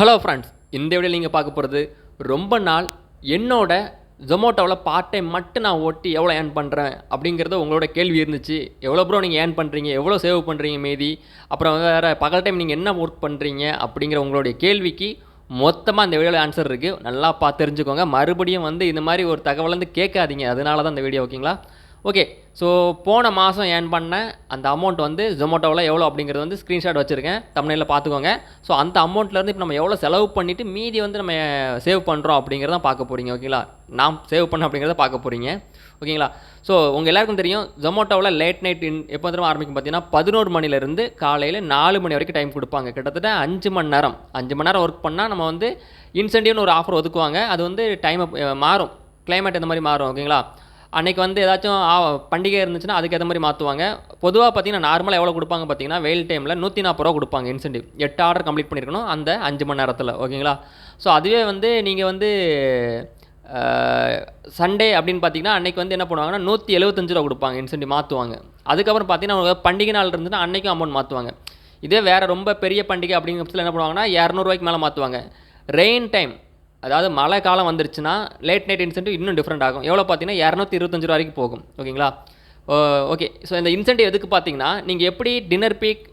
Hello friends இந்த video நீங்கள் பார்க்க போகிறது ரொம்ப நாள் என்னோட ஜொமோட்டோவில் பார்ட் டைம் மட்டும் நான் ஓட்டி எவ்வளோ ஏர்ன் பண்ணுறேன் அப்படிங்கிறது உங்களோட கேள்வி இருந்துச்சு. எவ்வளோ ப்ரோ நீங்கள் ஏர்ன் பண்ணுறீங்க எவ்வளோ சேவ் பண்ணுறீங்க மீதி? அப்புறம் வேறு பகல் டைம் நீங்கள் என்ன ஒர்க் பண்ணுறீங்க அப்படிங்கிற உங்களுடைய கேள்விக்கு மொத்தமாக இந்த வீடியோவில் ஆன்சர் இருக்குது நல்லா பார்த்து தெரிஞ்சுக்கோங்க. மறுபடியும் வந்து இந்த மாதிரி ஒரு தகவல் வந்து கேட்காதீங்க. அதனால தான் இந்த வீடியோ ஓகேங்களா ஓகே ஸோ போன மாதம் ஏர்ன் பண்ண அந்த அமௌண்ட் வந்து ஜொமோட்டோவில் எவ்வளோ அப்படிங்கிறது வந்து ஸ்க்ரீன்ஷாட் வச்சுருக்கேன். தமிழில் பார்த்துக்கோங்க. ஸோ அந்த அமௌண்ட்லேருந்து இப்போ நம்ம எவ்வளோ செலவு பண்ணிவிட்டு மீதி வந்து நம்ம சேவ் பண்ணுறோம் அப்படிங்கிறத பார்க்க போகிறீங்க ஓகேங்களா நாம் சேவ் பண்ண அப்படிங்கிறத பார்க்க போகிறீங்க ஓகேங்களா ஸோ உங்கள் எல்லாருக்கும் தெரியும் ஜொமோட்டோவில் லேட் நைட் இன் எப்போ திரும்ப ஆரம்பிக்கும் பார்த்தீங்கன்னா பதினோரு மணிலேருந்து காலையில் நாலு மணி வரைக்கும் டைம் கொடுப்பாங்க. கிட்டத்தட்ட அஞ்சு மணி நேரம். அஞ்சு மணி நேரம் ஒர்க் பண்ணால் நம்ம வந்து இன்சென்டிவ்னு ஒரு ஆஃபர் ஒதுக்குவாங்க. அது வந்து டைம் மாறும். கிளைமேட் இந்த மாதிரி மாறும் ஓகேங்களா அன்றைக்கி வந்து ஏதாச்சும் பண்டிகை இருந்துச்சுன்னா அதுக்கேற்ற மாதிரி மாற்றுவாங்க பொதுவாக பார்த்தீங்கன்னா நார்மலாக எவ்வளோ கொடுப்பாங்க பார்த்தீங்கன்னா வெயில் டைமில் நூற்றி நாற்பது ரூபா கொடுப்பாங்க இன்சென்டிவ் எட்டு ஆர்டர் கம்ப்ளீட் பண்ணியிருக்கணும் அந்த அஞ்சு மணி நேரத்தில் ஓகேங்களா? ஸோ அதுவே வந்து நீங்கள் வந்து சண்டே அப்படின்னு பார்த்தீங்கன்னா அன்றைக்கி வந்து என்ன பண்ணுவாங்கன்னா நூற்றி எழுபத்தஞ்சு ரூபா கொடுப்பாங்க இன்சென்டிவ் மாற்றுவாங்க அதுக்கப்புறம் பார்த்தீங்கன்னா பண்டிகை நாள் இருந்துச்சுன்னா அன்றைக்கும் அமௌண்ட் மாற்றுவாங்க இதே வேறு ரொம்ப பெரிய பண்டிகை அப்படிங்கிற பட்சத்தில் என்ன பண்ணுவாங்கன்னா இரநூறுவாய்க்கு மேலே மாற்றுவாங்க ரெயின் டைம் அதாவது மழை காலம் வந்துருச்சுன்னா லேட் நைட் இன்சென்டிவ் இன்னும் டிஃப்ரெண்ட் ஆகும். எவ்வளோ பார்த்தீங்கன்னா? இரநூத்தி இருபத்தஞ்சு ரூபா வரைக்கும் போகும். ஓகேங்களா ஓகே ஸோ இந்த இன்சென்டிவ் எதுக்கு பார்த்தீங்கன்னா நீங்கள் எப்படி டின்னர் பீக்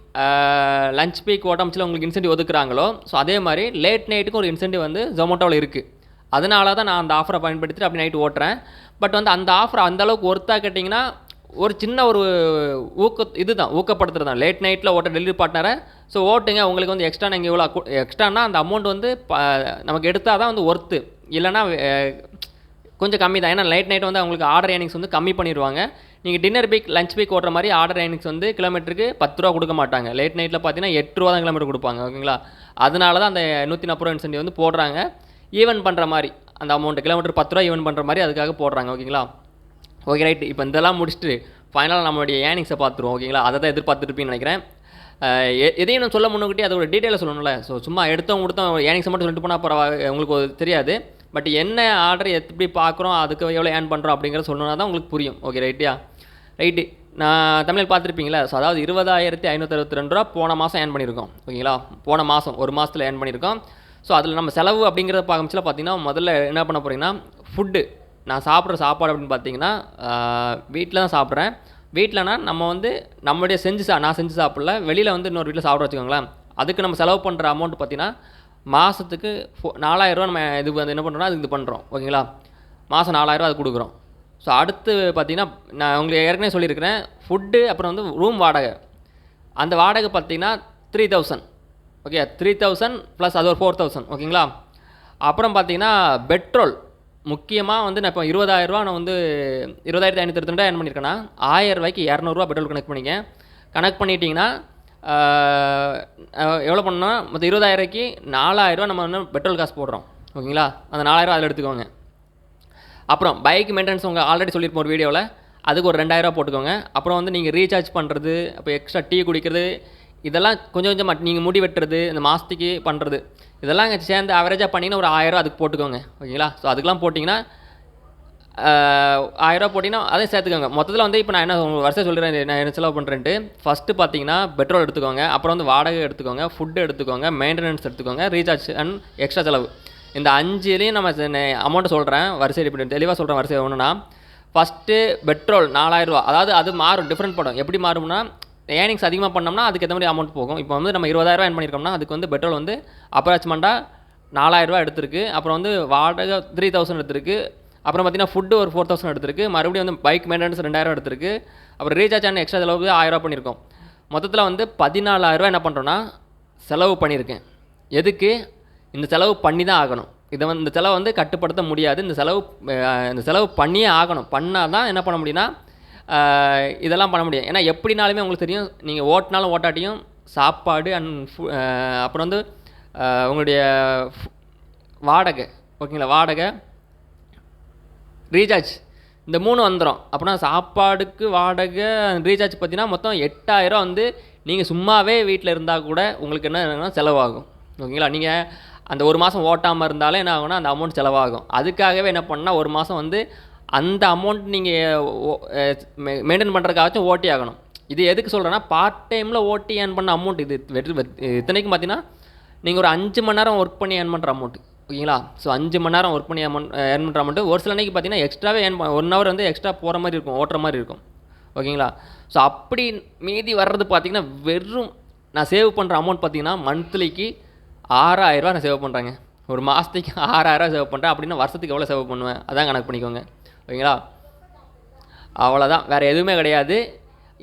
லஞ்ச் பீக் ஓட்டமிச்சில் உங்களுக்கு இன்சென்டிவ் ஒதுக்குறாங்களோ ஸோ அதே மாதிரி லேட் நைட்டுக்கும் ஒரு இன்சென்டிவ் வந்து ஜொமேட்டோவில் இருக்குது அதனால தான் நான் அந்த ஆஃபரை பயன்படுத்திட்டு அப்படி நைட்டு ஓட்டுறேன். பட் வந்து அந்த ஆஃபர் அந்தளவுக்கு ஒர்த்தாக கேட்டிங்கன்னா ஒரு சின்ன ஒரு ஊக்க இதுதான் ஊக்கப்படுத்துறது தான் லேட் நைட்டில் ஓட்ட டெலிவரி பார்ட்னரை ஸோ ஓட்டுங்க உங்களுக்கு வந்து எக்ஸ்ட்ரா நீங்கள் இவ்வளோ எக்ஸ்ட்ரானா அந்த அமௌண்ட் வந்து ப- நமக்கு எடுத்தால் தான் வந்து ஒர்த்து இல்லைன்னா கொஞ்சம் கம்மி தான். ஏன்னா லைட் நைட் வந்து அவங்களுக்கு ஆர்டர் ஏர்னிங்ஸ் வந்து கம்மி பண்ணிடுவாங்க. நீங்கள் டின்னர் பீக் லஞ்ச் பீக் ஓடுற மாதிரி ஆர்டர் ஏர்னிங்ஸ் வந்து கிலோமீட்டருக்கு பத்து ரூபா கொடுக்க மாட்டாங்க. லேட் நைட்டில் பார்த்தீங்கன்னா எட்டு ரூபா தான் கிலோமீட்டர் கொடுப்பாங்க ஓகேங்களா? அதனால தான் அந்த நூற்றி நாற்பது ரூபா இன்சென்டிவ் வந்து போடுறாங்க. ஈவன் பண்ணுற மாதிரி அந்த அமௌண்ட் கிலோமீட்டர் பத்து ரூபா ஈவன் பண்ணுற மாதிரி அதுக்காக போடுறாங்க ஓகேங்களா? ஓகே ரைட் இப்போ இதெல்லாம் முடிச்சுட்டு ஃபைனலாக நம்மளுடைய ஏர்னிங்ஸை பார்த்துருவோம் ஓகேங்களா அதை தான் எதிர்பார்த்துருப்பீங்கன்னு நினைக்கிறேன். எ- எதையும் நான் சொல்ல முன்னுக்கிட்டே அதோட டீட்டெயிலை சொல்லணும்ல. ஸோ சும்மா எடுத்தவங்க கொடுத்தோம் ஏர்னிங்ஸை மட்டும் சொல்லிட்டு போனால் பரவாயில்ல உங்களுக்கு தெரியாது. பட் என்ன ஆர்டர் எப்படி பார்க்குறோம் அதுக்கு எவ்வளோ ஏர்ன் பண்ணுறோம் அப்படிங்கிறத சொல்லணும்னா தான் உங்களுக்கு புரியும். ஓகே ரைட்டியா ரைட்டு நான் தமிழில் பார்த்துருப்பீங்களா? ஸோ அதாவது இருபதாயிரத்தி ஐநூற்றி அறுபத்தி ரெண்டு ரூபா போன மாதம் ஏர்ன் பண்ணியிருக்கோம் ஓகேங்களா போன மாதம் ஒரு மாதத்தில் ஏர்ன் பண்ணியிருக்கோம். ஸோ அதில் நம்ம செலவு அப்படிங்கிறத பார்க்கச்சுல பார்த்தீங்கன்னா முதல்ல என்ன பண்ண போகிறீங்கன்னா ஃபுட்டு நான் சாப்பிட்ற சாப்பாடு அப்படின்னு பார்த்தீங்கன்னா வீட்டில் தான் சாப்பிட்றேன். வீட்டிலனா நம்ம வந்து நம்மளுடைய செஞ்சு சா நான் செஞ்சு சாப்பிடல. வெளியில் வந்து இன்னொரு வீட்டில் சாப்பிட வச்சுக்கோங்களேன். அதுக்கு நம்ம செலவு பண்ணுற அமௌண்ட் பார்த்தீங்கன்னா மாதத்துக்கு ஃபோ நாலாயிரரூவா நம்ம இது வந்து என்ன பண்ணுறோம்னா அதுக்கு இது பண்ணுறோம் ஓகேங்களா? மாதம் நாலாயிரரூவா அது கொடுக்குறோம். ஸோ அடுத்து பார்த்தீங்கன்னா நான் உங்களுக்கு ஏற்கனவே சொல்லியிருக்கிறேன். ஃபுட்டு அப்புறம் வந்து ரூம் வாடகை. அந்த வாடகை பார்த்தீங்கன்னா three thousand okay three thousand plus அது ஒரு ஃபோர் தௌசண்ட் ஓகேங்களா? அப்புறம் பார்த்தீங்கன்னா பெட்ரோல் முக்கியமாக வந்து நான் இப்போ இருபதாயிரரூவா நான் வந்து இருபதாயிரத்தி ஐநூற்றி ரெண்டு ஏர்ன் பண்ணியிருக்கேன்னா ஆயிரம் ரூபாய்க்கு இரநூறுவா பெட்ரோல் கனெக்ட் பண்ணிங்க. கனெக்ட் பண்ணிட்டீங்கன்னா எவ்வளோ பண்ணால் மொத்தம் இருபதாயிரரூவாய்க்கு நாலாயிரரூவா நம்ம வந்து பெட்ரோல் காசு போடுறோம். ஓகேங்களா? அந்த நாலாயிரரூவா அதில் எடுத்துக்கோங்க. அப்புறம் பைக் மெயின்டெனன்ஸ் உங்கள் ஆல்ரெடி சொல்லியிருப்போம் ஒரு வீடியோவில் அதுக்கு ஒரு ரெண்டாயிரரூவா போட்டுக்கோங்க. அப்புறம் வந்து நீங்கள் ரீசார்ஜ் பண்ணுறது அப்போ எக்ஸ்ட்ரா டீ குடிக்கிறது இதெல்லாம் கொஞ்சம் கொஞ்சமாக நீங்கள் முடி வெட்டுறது இந்த மாதத்துக்கு பண்ணுறது இதெல்லாம் சேர்ந்து ஆவரேஜாக பண்ணிங்கன்னா ஒரு ஆயிரம் அதுக்கு போட்டுக்கோங்க. ஓகேங்களா? ஸோ அதுக்கெலாம் போட்டிங்கன்னா ஆயிரரூவா போட்டிங்கன்னா அதையும் சேர்த்துக்கோங்க. மொத்தத்தில் வந்து இப்போ நான் என்ன வருஷம் சொல்கிறேன் நான் என்ன செலவு பண்ணுறேன்ட்டு ஃபஸ்ட்டு பார்த்தீங்கன்னா பெட்ரோல் எடுத்துக்கோங்க அப்புறம் வந்து வாடகை எடுத்துக்கோங்க ஃபுட்டு எடுத்துக்கோங்க மெயின்டெனன்ஸ் எடுத்துக்கோங்க ரீசார்ஜ் அண்ட் எக்ஸ்ட்ரா செலவு. இந்த அஞ்சுலேயும் நம்ம அமௌண்ட்டை சொல்கிறேன் வரிசை இப்படி தெளிவாக சொல்கிறேன் வரிசை ஒன்றுனா ஃபஸ்ட்டு பெட்ரோல் நாலாயிரரூவா அதாவது அது மாறும் டிஃப்ரெண்ட் படும். எப்படி மாறும்னா ஏர்னிங்ஸ் அதிகமாக பண்ணோம்னா அதுக்கு ஏற்ற மாதிரி அமௌண்ட் போகும். இப்போ வந்து நம்ம இருபதாயிரரூவா ஏர்ன் பண்ணியிருக்கோம்னா அதுக்கு வந்து பெட்ரோல் வந்து அப்ராச்மெண்ட்டாக நாலாயிரரூவா எடுத்திருக்கு. அப்புறம் வந்து வாடகை த்ரீ தௌசண்ட் எடுத்திருக்கு. அப்புறம் பார்த்தீங்கன்னா ஃபுட்டு ஒரு ஃபோர் தௌசண்ட் எடுத்திருக்கு. மறுபடியும் வந்து பைக் மெயின்டெனன்ஸ் ரெண்டாயிரம் எடுத்திருக்கு. அப்புறம் ரீசார்ஜ் ஆன எக்ஸ்ட்ரா செலவு ஆயிரரூவா பண்ணியிருக்கோம் மொத்தத்தில் வந்து பதினாலாயிரரூவா என்ன பண்ணுறோன்னா செலவு பண்ணியிருக்கேன் எதுக்கு? இந்த செலவு பண்ணி தான் ஆகணும். இதை வந்து இந்த செலவை வந்து கட்டுப்படுத்த முடியாது. இந்த செலவு இந்த செலவு பண்ணியே ஆகணும். பண்ணால் தான் என்ன பண்ண முடியும்னா இதெல்லாம் பண்ண முடியும் ஏன்னா எப்படினாலுமே உங்களுக்கு தெரியும் நீங்கள் ஓட்டினாலும் ஓட்டாட்டியும் சாப்பாடு அண்ட் அப்புறம் வந்து உங்களுடைய வாடகை ஓகேங்களா வாடகை ரீசார்ஜ் இந்த மூணு வந்துடும் அப்படின்னா சாப்பாடுக்கு வாடகை ரீசார்ஜ் பார்த்தீங்கன்னா மொத்தம் எட்டாயிரம் வந்து நீங்கள் சும்மாவே வீட்டில் இருந்தால் கூட உங்களுக்கு என்ன ஆகும்னா செலவாகும். ஓகேங்களா நீங்கள் அந்த ஒரு மாதம் ஓட்டாமல் இருந்தாலே என்ன ஆகும்னா அந்த அமௌண்ட் செலவாகும். அதுக்காகவே என்ன பண்ணால் ஒரு மாதம் வந்து அந்த அமௌண்ட் நீங்கள் மெயின்டைன் பண்ணுறதுக்காச்சும் ஓட்டி ஆகணும். இது எதுக்கு சொல்கிறேன்னா பார்ட் டைமில் ஓட்டி ஏர்ன் பண்ண அமௌண்ட் இது வெத்- இத்தனைக்கும் பார்த்தீங்கன்னா நீங்கள் ஒரு அஞ்சு மணி நேரம் ஒர்க் பண்ணி ஏர்ன் பண்ணுற அமௌண்ட் ஓகேங்களா? ஸோ அஞ்சு மணி நேரம் ஒர்க் பண்ணி அமௌண்ட் ஏர்ன் பண்ணுற அமௌண்ட் ஒரு சில அன்னைக்கு பார்த்தீங்கன்னா எக்ஸ்ட்ராவே ஏர்ன் ஒன் ஹவர் வந்து எக்ஸ்ட்ரா போகிற மாதிரி இருக்கும் ஓட்டுற மாதிரி இருக்கும் ஓகேங்களா? ஸோ அப்படி மீதி வர்றது பார்த்தீங்கன்னா வெறும் நான் சேவ் பண்ணுற அமௌண்ட் பார்த்தீங்கன்னா மந்த்லிக்கு ஆறாயிரரூவா நான் சேவ் பண்ணுறேங்க ஒரு மாதத்துக்கு ஆறாயிரரூவா சேவ் பண்ணுறேன் அப்படின்னா வருஷத்துக்கு எவ்வளோ சேவ் பண்ணுவேன்? அதான் கணக்கு பண்ணிக்கோங்க. ஓகேங்களா? அவ்வளோதான் வேறு எதுவுமே கிடையாது.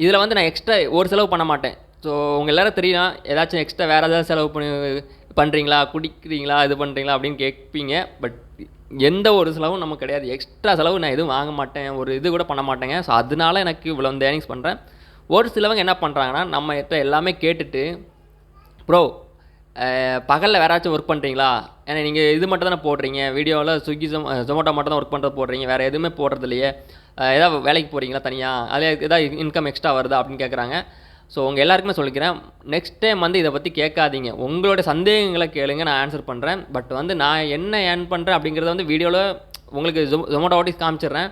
இதில் வந்து நான் எக்ஸ்ட்ரா ஒரு செலவு பண்ண மாட்டேன். ஸோ உங்கள் எல்லோரும் தெரியும் ஏதாச்சும் எக்ஸ்ட்ரா வேறு ஏதாவது செலவு பண்ணி பண்ணுறீங்களா குடிக்கிறீங்களா? இது பண்ணுறீங்களா அப்படின்னு கேட்பீங்க. பட் எந்த ஒரு செலவும் நமக்கு கிடையாது. எக்ஸ்ட்ரா செலவு நான் எதுவும் வாங்க மாட்டேன். ஒரு இது கூட பண்ண மாட்டேங்க. ஸோ அதனால எனக்கு இவ்வளோ வந்து ஏர்னிங்ஸ் பண்ணுறேன் ஒரு சிலவங்க என்ன பண்ணுறாங்கன்னா நம்ம எல்லாமே கேட்டுட்டு ப்ரோ பகலில் வேறாச்சும் ஒர்க் பண்ணுறீங்களா ஏன்னா நீங்கள் இது மட்டும் தானே போடுறீங்க. வீடியோவில் ஸ்விக்கி ஜொம் ஜொமேட்டோ மட்டும் தான் ஒர்க் பண்ணுறது போடுறீங்க. வேறு எதுவுமே போடுறது இல்லையே ஏதாவது வேலைக்கு போகிறீங்களா தனியாக அதில் ஏதாவது இன்கம் எக்ஸ்ட்ரா வருதா அப்படின்னு கேட்குறாங்க ஸோ உங்கள் எல்லாருக்குமே சொல்லிக்கிறேன். நெக்ஸ்ட் டைம் வந்து இதை பற்றி கேட்காதீங்க. உங்களோட சந்தேகங்களை கேளுங்க. நான் ஆன்சர் பண்ணுறேன் பட் வந்து நான் என்ன ஏர்ன் பண்ணுறேன் அப்படிங்கிறத வந்து வீடியோவில் உங்களுக்கு ஜொ ஜொமேட்டோ ஓட்டிஸ் காமிச்சிடுறேன்.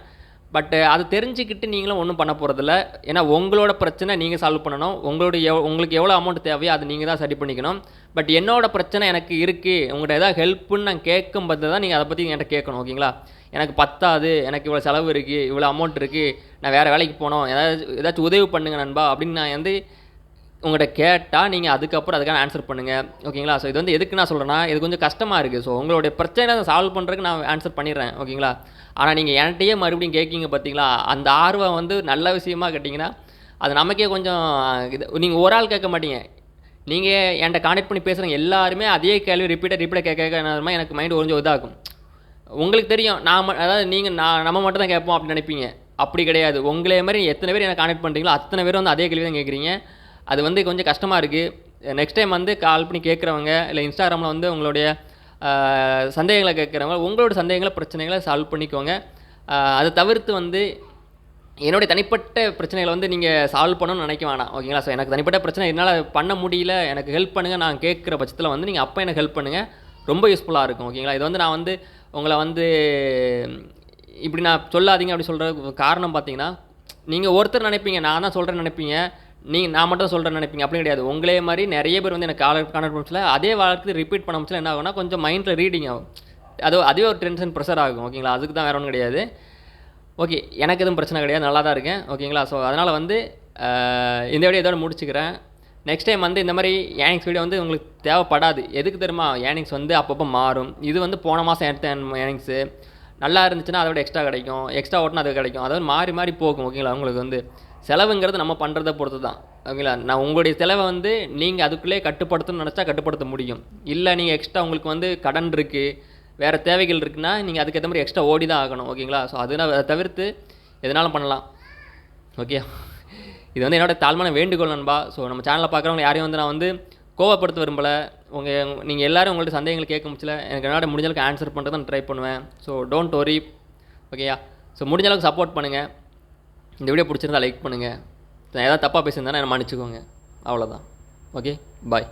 பட் அது தெரிஞ்சுக்கிட்டு நீங்களும் ஒன்றும் பண்ண போகிறதில்ல ஏன்னா உங்களோட பிரச்சனை நீங்கள் சால்வ் பண்ணணும். உங்களுடைய உங்களுக்கு எவ்வளோ அமௌண்ட் தேவையோ அதை நீங்கள் தான் சரி பண்ணிக்கணும். பட் என்னோட பிரச்சனை எனக்கு இருக்குது உங்கள்கிட்ட ஏதாவது ஹெல்ப்புன்னு நான் கேட்கும் போது தான் நீங்கள் அதை பற்றி என்கிட்ட கேட்கணும் ஓகேங்களா? எனக்கு பத்தாது. எனக்கு இவ்வளோ செலவு இருக்குது இவ்வளோ அமௌண்ட் இருக்குது நான் வேறு வேலைக்கு போனோம் ஏதாச்சும் ஏதாச்சும் உதவி பண்ணுங்க நண்பா. அப்படின்னு நான் வந்து உங்கள்கிட்ட கேட்டால் நீங்கள் அதுக்கப்புறம் அதுக்கான ஆன்சர் பண்ணுங்கள் ஓகேங்களா? ஸோ இது வந்து எதுக்கு நான் சொல்கிறேன்னா இது கொஞ்சம் கஷ்டமாக இருக்குது ஸோ உங்களுடைய பிரச்சனை சால்வ் பண்ணுறதுக்கு நான் ஆன்சர் பண்ணிடுறேன். ஓகேங்களா? ஆனால் நீங்கள் என்கிட்டயே மறுபடியும் கேட்கிங்க பார்த்தீங்களா அந்த ஆர்வம் வந்து நல்ல விஷயமா கேட்டிங்கன்னா அது நமக்கே கொஞ்சம் இது நீங்கள் ஒரு ஆள் கேட்க மாட்டீங்க. நீங்கள் என்கிட்ட கான்டெக்ட் பண்ணி பேசுகிறவங்க எல்லாருமே அதே கேள்வி ரிப்பீட்டாக ரிப்பீட்டாக கேட்க கேட்க எனக்கு மைண்ட் கொஞ்சம் இதாகும். உங்களுக்கு தெரியும் நான் அதாவது நீங்கள் நான் நம்ம மட்டும் தான் கேட்போம் அப்படின்னு நினைப்பீங்க. அப்படி கிடையாது. உங்களே மாதிரி எத்தனை பேர் எனக்கு கான்டெக்ட் பண்ணுறீங்களோ அத்தனை பேர் வந்து அதே கேள்வி தான் கேட்குறீங்க. அது வந்து கொஞ்சம் கஷ்டமாக இருக்குது நெக்ஸ்ட் டைம் வந்து கால் பண்ணி கேட்குறவங்க இல்லை இன்ஸ்டாகிராமில் வந்து உங்களுடைய சந்தேகங்களை கேட்குறவங்க உங்களோட சந்தேகங்களை பிரச்சனைகளை சால்வ் பண்ணிக்கோங்க. அதை தவிர்த்து வந்து என்னுடைய தனிப்பட்ட பிரச்சனைகளை வந்து நீங்கள் சால்வ் பண்ணணும்னு நினைக்க வேணாம். ஓகேங்களா ஸோ எனக்கு தனிப்பட்ட பிரச்சனை என்னால் பண்ண முடியல எனக்கு ஹெல்ப் பண்ணுங்கள் நான் கேட்குற பட்சத்தில் வந்து நீங்கள் அப்போ எனக்கு ஹெல்ப் பண்ணுங்கள் ரொம்ப யூஸ்ஃபுல்லாக இருக்கும். ஓகேங்களா இது வந்து நான் வந்து உங்களை வந்து இப்படி நான் சொல்லாதீங்க அப்படி சொல்கிற காரணம் பார்த்தீங்கன்னா நீங்கள் ஒருத்தர் நினைப்பீங்க நான் தான் சொல்கிறேன்னு நினைப்பீங்க. நீங்கள் நான் மட்டும் சொல்கிறேன்னு நினைப்பீங்க. அப்படி கிடையாது. உங்களே மாதிரி நிறைய பேர் வந்து எனக்கு கால கான்டாக்ட் பண்ணச்சில் அதே வாழ்க்கை ரிப்பீட் பண்ண முடிச்சல என்ன ஆகும்னா கொஞ்சம் மைண்டில் ரீடிங் ஆகும். அது அதுவே ஒரு டென்ஷன் ப்ரெஷர் ஆகும் ஓகேங்களா அதுக்கு தான் வேற ஒன்றும் கிடையாது. ஓகே எனக்கு எதுவும் பிரச்சனை கிடையாது. நல்லா தான் இருக்கேன் ஓகேங்களா ஸோ அதனால் வந்து இந்த வீடியோ இதோட முடிச்சுக்கிறேன். நெக்ஸ்ட் டைம் வந்து இந்த மாதிரி ஏனிங்ஸ் வீடியோ வந்து உங்களுக்கு தேவைப்படாது. எதுக்கு தெரியுமா? ஏனிங்ஸ் வந்து அப்பப்போ மாறும். இது வந்து போன மாதம் எடுத்த ஏனிங்ஸு நல்லா இருந்துச்சுன்னா அதை விட எக்ஸ்ட்ரா கிடைக்கும். எக்ஸ்ட்ரா ஓட்டினா அது கிடைக்கும். அதாவது மாறி மாறி போகும் ஓகேங்களா உங்களுக்கு வந்து. செலவுங்கிறது நம்ம பண்ணுறதை பொறுத்து தான் ஓகேங்களா? நான் உங்களுடைய செலவை வந்து நீங்கள் அதுக்குள்ளே கட்டுப்படுத்தணும்னு நினச்சா கட்டுப்படுத்த முடியும். இல்லை நீங்கள் எக்ஸ்ட்ரா உங்களுக்கு வந்து கடன் இருக்குது வேறு தேவைகள் இருக்குன்னா நீங்கள் அதுக்கேற்ற மாதிரி எக்ஸ்ட்ரா ஓடி தான் ஆகணும். ஓகேங்களா? ஸோ அதனால் அதை தவிர்த்து எதனாலும் பண்ணலாம். ஓகே? இது வந்து என்னோடய தாழ்மையான வேண்டுகோள் நண்பா. ஸோ நம்ம சேனலில் பார்க்குறவங்க யாரையும் வந்து நான் வந்து கோவப்படுத்த விரும்பலை. உங்கள் நீங்கள் எல்லாரும் உங்கள்ட்ட சந்தேகங்கள் கேட்க முடியல எனக்கு என்னோட முடிஞ்ச அளவுக்கு ஆன்சர் பண்ணுறது நான் ட்ரை பண்ணுவேன். ஸோ டோன்ட் ஒரி ஓகேயா? ஸோ முடிஞ்சளவுக்கு சப்போர்ட் பண்ணுங்கள் இந்த வீடியோ பிடிச்சிருந்தா லைக் பண்ணுங்கள் நான் ஏதாவது தப்பாக பேசியிருந்தேன்னா என்ன மன்னிச்சுக்கோங்க. அவ்வளோதான் ஓகே பாய்